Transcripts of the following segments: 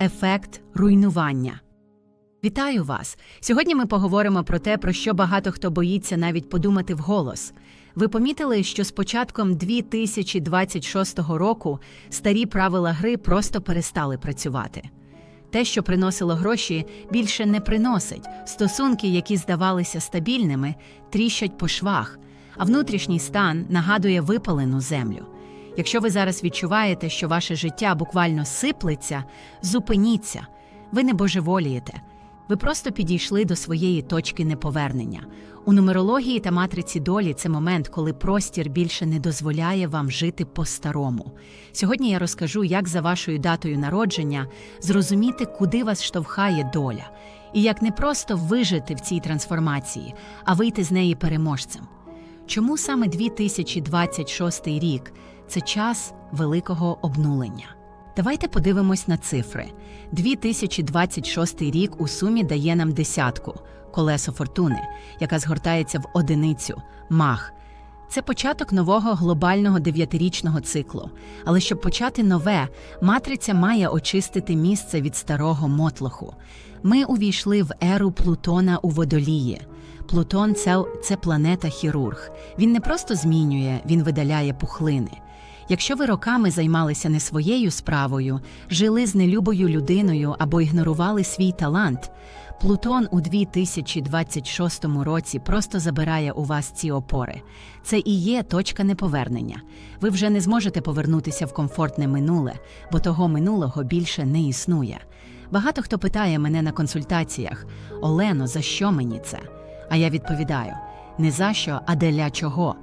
Ефект руйнування. Вітаю вас! Сьогодні ми поговоримо про те, про що багато хто боїться навіть подумати вголос. Ви помітили, що з початком 2026 року старі правила гри просто перестали працювати. Те, що приносило гроші, більше не приносить. Стосунки, які здавалися стабільними, тріщать по швах, а внутрішній стан нагадує випалену землю. Якщо ви зараз відчуваєте, що ваше життя буквально сиплеться, зупиніться. Ви не божеволієте. Ви просто підійшли до своєї точки неповернення. У нумерології та матриці долі це момент, коли простір більше не дозволяє вам жити по-старому. Сьогодні я розкажу, як за вашою датою народження зрозуміти, куди вас штовхає доля, і як не просто вижити в цій трансформації, а вийти з неї переможцем. Чому саме 2026 рік це час великого обнулення? Давайте подивимось на цифри. 2026 рік у сумі дає нам десятку колесо фортуни, яка згортається в одиницю мах. Це початок нового глобального дев'ятирічного циклу. Але щоб почати нове, матриця має очистити місце від старого мотлоху. Ми увійшли в еру Плутона у водолії. Плутон це, це планета хірург. Він не просто змінює, він видаляє пухлини. Якщо ви роками займалися не своєю справою, жили з нелюбою людиною або ігнорували свій талант, Плутон у 2026 році просто забирає у вас ці опори. Це і є точка неповернення. Ви вже не зможете повернутися в комфортне минуле, бо того минулого більше не існує. Багато хто питає мене на консультаціях: Олено, за що мені це? А я відповідаю: не за що, а для чого.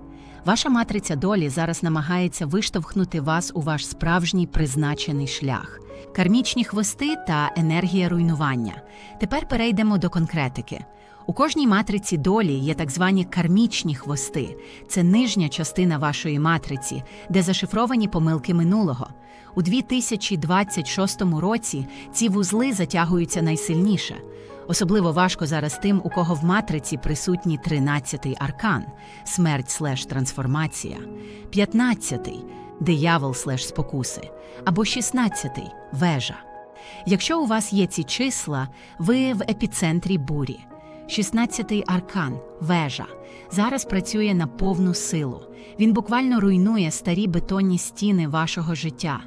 Ваша матриця долі зараз намагається виштовхнути вас у ваш справжній призначений шлях, кармічні хвости та енергія руйнування. Тепер перейдемо до конкретики. У кожній матриці долі є так звані кармічні хвости. Це нижня частина вашої матриці, де зашифровані помилки минулого. У 2026 році ці вузли затягуються найсильніше. Особливо важко зараз тим, у кого в матриці присутній 13-й аркан смерть слеш трансформація, 15-й диявол слеш спокуси, або 16-й вежа. Якщо у вас є ці числа, ви в епіцентрі бурі. 16-й аркан вежа зараз працює на повну силу. Він буквально руйнує старі бетонні стіни вашого життя.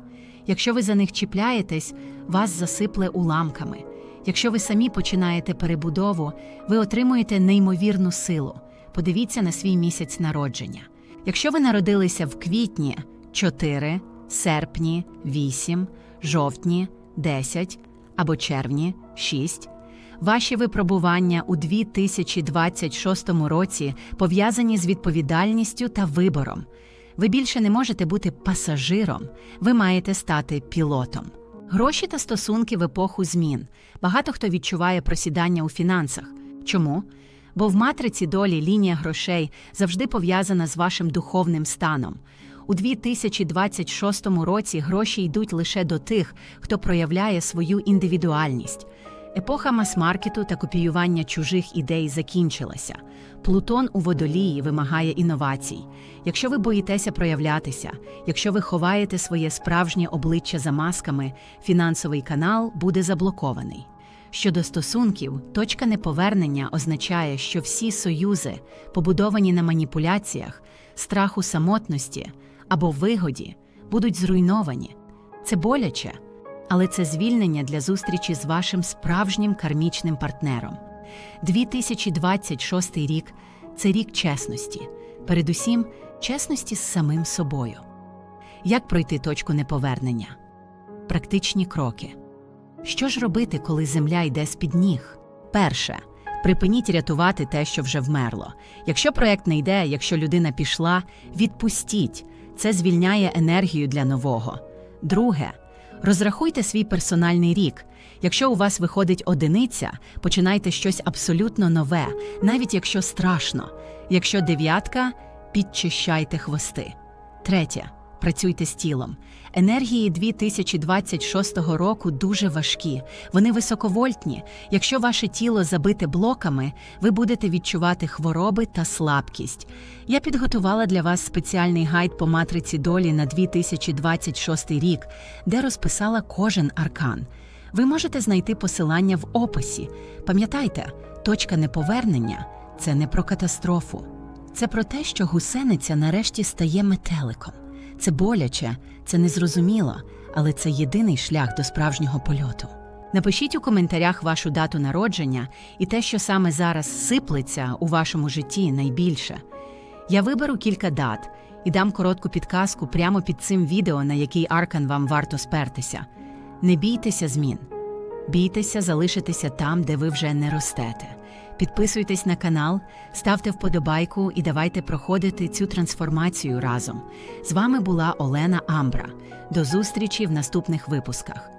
Якщо ви за них чіпляєтесь, вас засипле уламками. Якщо ви самі починаєте перебудову, ви отримуєте неймовірну силу. Подивіться на свій місяць народження. Якщо ви народилися в квітні 4, серпні 8, жовтні 10 або червні 6, ваші випробування у 2026 році пов'язані з відповідальністю та вибором. Ви більше не можете бути пасажиром, ви маєте стати пілотом. Гроші та стосунки в епоху змін. Багато хто відчуває просідання у фінансах. Чому? Бо в матриці долі лінія грошей завжди пов'язана з вашим духовним станом. У 2026 році гроші йдуть лише до тих, хто проявляє свою індивідуальність. Епоха мас-маркету та копіювання чужих ідей закінчилася. Плутон у водолії вимагає інновацій. Якщо ви боїтеся проявлятися, якщо ви ховаєте своє справжнє обличчя за масками, фінансовий канал буде заблокований. Щодо стосунків, точка неповернення означає, що всі союзи, побудовані на маніпуляціях, страху самотності або вигоді, будуть зруйновані. Це боляче але це звільнення для зустрічі з вашим справжнім кармічним партнером. 2026 рік це рік чесності, передусім чесності з самим собою. Як пройти точку неповернення? Практичні кроки. Що ж робити, коли земля йде з під ніг? Перше. Припиніть рятувати те, що вже вмерло. Якщо проект не йде, якщо людина пішла, відпустіть. Це звільняє енергію для нового. Друге. Розрахуйте свій персональний рік. Якщо у вас виходить одиниця, починайте щось абсолютно нове, навіть якщо страшно. Якщо дев'ятка, підчищайте хвости. Третє. Працюйте з тілом. Енергії 2026 року дуже важкі, вони високовольтні. Якщо ваше тіло забите блоками, ви будете відчувати хвороби та слабкість. Я підготувала для вас спеціальний гайд по матриці долі на 2026 рік, де розписала кожен аркан. Ви можете знайти посилання в описі. Пам'ятайте, точка неповернення це не про катастрофу. Це про те, що гусениця нарешті стає метеликом. Це боляче, це незрозуміло, але це єдиний шлях до справжнього польоту. Напишіть у коментарях вашу дату народження і те, що саме зараз сиплеться у вашому житті найбільше. Я виберу кілька дат і дам коротку підказку прямо під цим відео, на який аркан вам варто спертися. Не бійтеся змін. Бійтеся залишитися там, де ви вже не ростете. Підписуйтесь на канал, ставте вподобайку і давайте проходити цю трансформацію разом. З вами була Олена Амбра. До зустрічі в наступних випусках.